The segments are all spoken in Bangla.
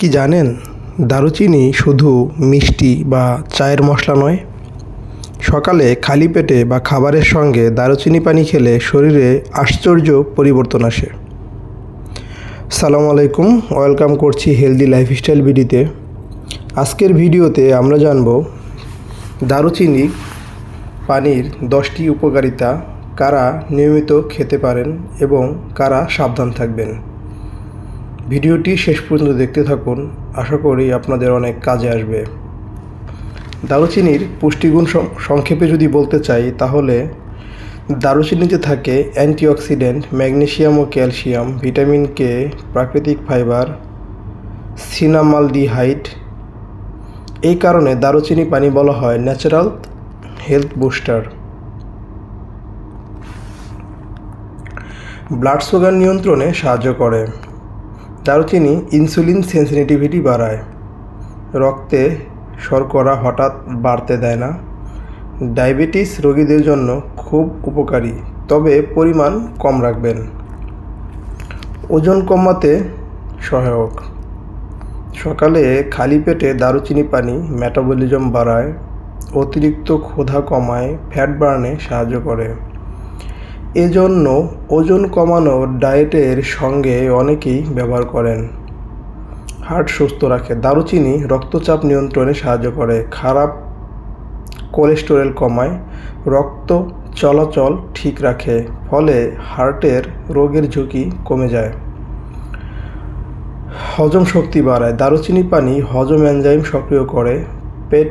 কি জানেন? দারুচিনি শুধু মিষ্টি বা চায়ের মশলা নয়। সকালে খালি পেটে বা খাবারের সঙ্গে দারুচিনি পানি খেলে শরীরে আশ্চর্য পরিবর্তন আসে। সালাম আলাইকুম, ওয়েলকাম করছি হেলদি লাইফস্টাইল বিডিতে। আজকের ভিডিওতে আমরা জানব, দারুচিনি পানির দশটি উপকারিতা কারা নিয়মিত খেতে পারেন এবং কারা সাবধান থাকবেন। ভিডিওটি শেষ পর্যন্ত দেখতে থাকুন। আশা করি আপনাদের অনেক কাজে আসবে। দারুচিনির পুষ্টিগুণ সংক্ষেপে যদি বলতে চাই, তাহলে দারুচিনিতে থাকে অ্যান্টিঅক্সিডেন্ট ম্যাগনেশিয়াম ও ক্যালসিয়াম, ভিটামিন কে প্রাকৃতিক ফাইবার, সিনামালডিহাইড। এই কারণে দারুচিনি পানি বলা হয় natural health booster. Blood sugar নিয়ন্ত্রণে সাহায্য করে। দারুচিনি ইনসুলিন সেন্সিটিভিটি বাড়ায়। রক্তে শর্করা হঠাৎ বাড়তে দেয় না। ডায়াবেটিস রোগীদের জন্য খুব উপকারী, তবে পরিমাণ কম রাখবেন। ওজন কমাতে সহায়ক। সকালে খালি পেটে দারুচিনি পানি মেটাবলিজম বাড়ায়, অতিরিক্ত ক্ষুধা কমায় ফ্যাট বার্নে সাহায্য করে। এজন্য ওজন কমানোর ডায়েটের সঙ্গে অনেকেই ব্যবহার করেন। হার্ট সুস্থ রাখে, দারুচিনি, রক্তচাপ নিয়ন্ত্রণে সাহায্য করে, খারাপ কোলেস্টেরল কমায়, রক্ত চলাচল ঠিক রাখে, ফলে হার্টের রোগের ঝুঁকি কমে যায়। হজম শক্তি বাড়ায়, দারুচিনি পানি হজম এনজাইম সক্রিয় করে, পেট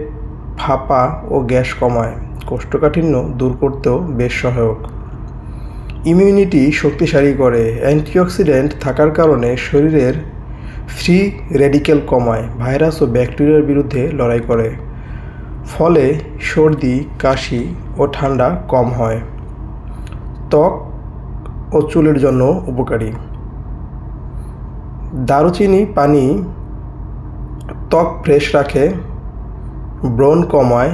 ফাঁপা ও গ্যাস কমায়। কোষ্ঠকাঠিন্য দূর করতেও বেশ সহায়ক। ইমিউনিটি শক্তিশালী করে। অ্যান্টিঅক্সিডেন্ট থাকার কারণে শরীরের ফ্রি রেডিকেল কমায় ভাইরাস ও ব্যাকটেরিয়ার বিরুদ্ধে লড়াই করে। ফলে সর্দি, কাশি ও ঠান্ডা কম হয়। ত্বক ও চুলের জন্য উপকারী। দারুচিনি, পানি, ত্বক ফ্রেশ রাখে, ব্রণ কমায়,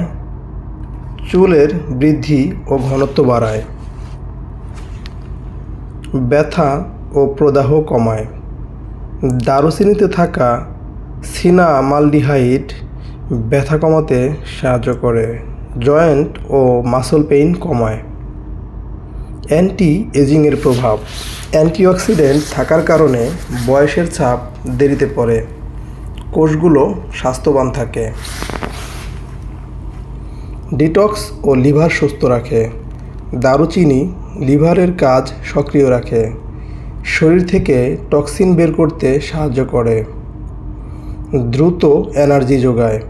চুলের বৃদ্ধি ও ঘনত্ব বাড়ায়। ব্যথা ও প্রদাহ কমায়। দারুচিনিতে থাকা সিনা সিনামালডিহাইড ব্যথা কমাতে সাহায্য করে, জয়েন্ট ও মাসল পেইন কমায়। অ্যান্টি এজিংয়ের প্রভাব। অ্যান্টিঅক্সিডেন্ট থাকার কারণে বয়সের ছাপ দেরিতে পড়ে। কোষগুলো স্বাস্থ্যবান থাকে। ডিটক্স ও লিভার সুস্থ রাখে। দারুচিনি লিভারের কাজ সক্রিয় রাখে, শরীর থেকে টক্সিন বের করতে সাহায্য করে। দ্রুত এনার্জি যোগায়।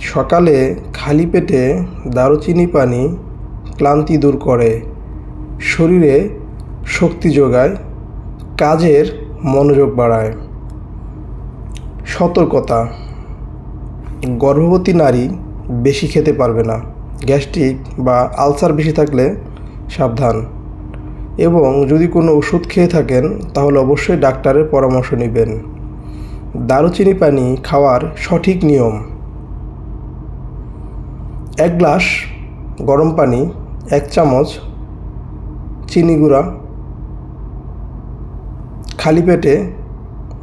সকালে খালি পেটে দারুচিনি পানি ক্লান্তি দূর করে। শরীরে শক্তি যোগায়, কাজের মনোযোগ বাড়ায়। সতর্কতা। গর্ভবতী নারী বেশি খেতে পারবে না। গ্যাস্ট্রিক বা আলসার বেশি থাকলে সাবধান। এবং যদি কোনো ওষুধ খেয়ে থাকেন, তাহলে অবশ্যই ডাক্তারের পরামর্শ নেবেন। দারুচিনি পানি খাওয়ার সঠিক নিয়ম। এক গ্লাস গরম পানি, এক চামচ চিনি গুঁড়া খালি পেটে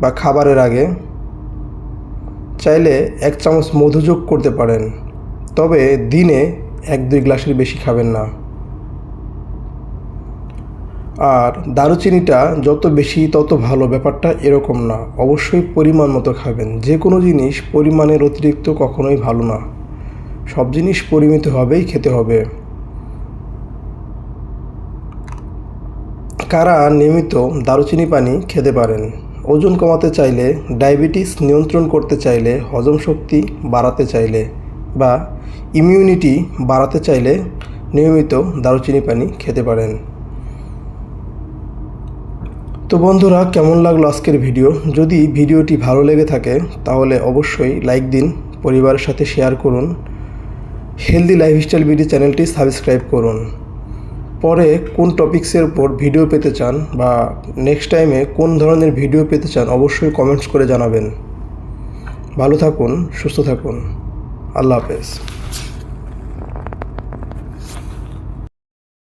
বা খাবারের আগে। চাইলে এক চামচ মধু যোগ করতে পারেন। তবে দিনে এক দুই গ্লাসের বেশি খাবেন না। আর দারুচিনিটা যত বেশি তত ভালো, ব্যাপারটা এরকম না। অবশ্যই পরিমাণ মতো খাবেন। যে কোনো জিনিস পরিমাণের অতিরিক্ত কখনোই ভালো না। সব জিনিস পরিমিতভাবেই খেতে হবে। কারা নিয়মিত দারুচিনি পানি খেতে পারেন? ওজন কমাতে চাইলে, ডায়াবেটিস নিয়ন্ত্রণ করতে চাইলে, হজম শক্তি বাড়াতে চাইলে বা ইমিউনিটি বাড়াতে চাইলে নিয়মিত দারুচিনি পানি খেতে পারেন। তো বন্ধুরা, কেমন লাগল আজকের ভিডিও? যদি ভিডিওটি ভালো লেগে থাকে, তাহলে অবশ্যই লাইক দিন, পরিবারের সাথে শেয়ার করুন হেলদি লাইফস্টাইল বিডি চ্যানেলটি সাবস্ক্রাইব করুন। পরে কোন টপিক্সের উপর ভিডিও পেতে চান বা নেক্সট টাইমে কোন ধরনের ভিডিও পেতে চান, অবশ্যই কমেন্টস করে জানাবেন। ভালো থাকুন, সুস্থ থাকুন। আল্লাহ হাফেজ।